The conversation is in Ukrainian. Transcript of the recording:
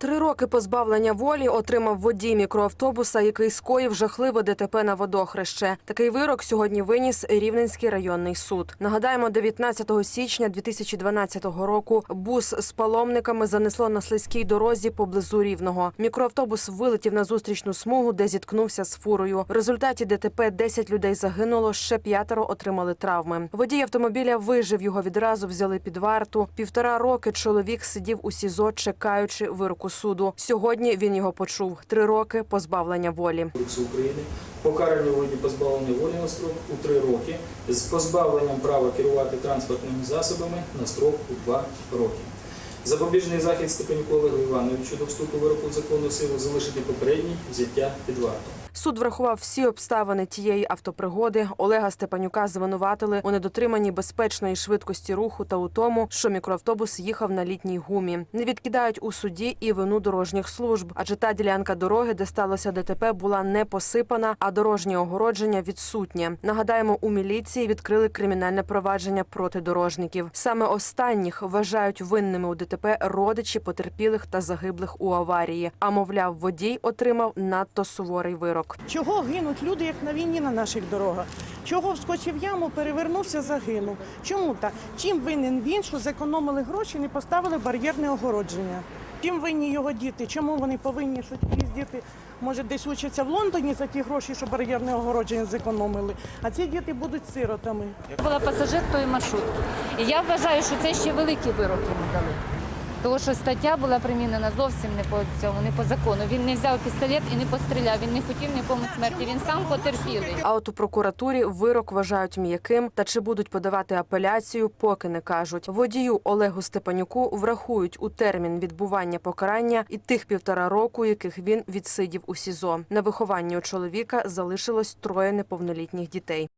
Три роки позбавлення волі отримав водій мікроавтобуса, який скоїв жахливе ДТП на водохреще. Такий вирок сьогодні виніс Рівненський районний суд. Нагадаємо, 19 січня 2012 року бус з паломниками занесло на слизькій дорозі поблизу рівного. Мікроавтобус вилетів на зустрічну смугу, де зіткнувся з фурою. В результаті ДТП 10 людей загинуло, ще п'ятеро отримали травми. Водій автомобіля вижив його відразу, взяли під варту. Півтора роки чоловік сидів у СІЗО, чекаючи вироку суду. Сьогодні він його почув: три роки позбавлення волі. України покарання воді позбавлення волі на строк у три роки з позбавленням права керувати транспортними засобами на строк у два роки. Запобіжний захід Степанюку Олегу Івановичу до вступу вироку в законну залишити попередній взяття під варту. Суд врахував всі обставини тієї автопригоди. Олега Степанюка звинуватили у недотриманні безпечної швидкості руху та у тому, що мікроавтобус їхав на літній гумі. Не відкидають у суді і вину дорожніх служб, адже та ділянка дороги, де сталося ДТП, була не посипана, а дорожнє огородження відсутнє. Нагадаємо, у міліції відкрили кримінальне провадження проти дорожників. Саме останніх вважають винними у ДТП родичі потерпілих та загиблих у аварії. А мовляв, водій отримав надто суворий вирок. Чого гинуть люди, як на війні на наших дорогах? Чого вскочив яму, перевернувся, загинув? Чому так? Чим винен він, що зекономили гроші, не поставили бар'єрне огородження? Чим винні його діти? Чому вони повинні, що якісь діти, може, десь учаться в Лондоні за ті гроші, що бар'єрне огородження зекономили, а ці діти будуть сиротами. була пасажир тої маршрутки. І я вважаю, що це ще великий вирок йому дали. Тому що стаття була примінена зовсім не по цьому, не по закону. Він не взяв пістолет і не постріляв. Він не хотів нікому смерті. Він сам потерпілий. А от у прокуратурі вирок вважають м'яким. Та чи будуть подавати апеляцію, поки не кажуть. Водію Олегу Степанюку врахують у термін відбування покарання і тих півтора року, яких він відсидів у СІЗО. На вихованні у чоловіка залишилось троє неповнолітніх дітей.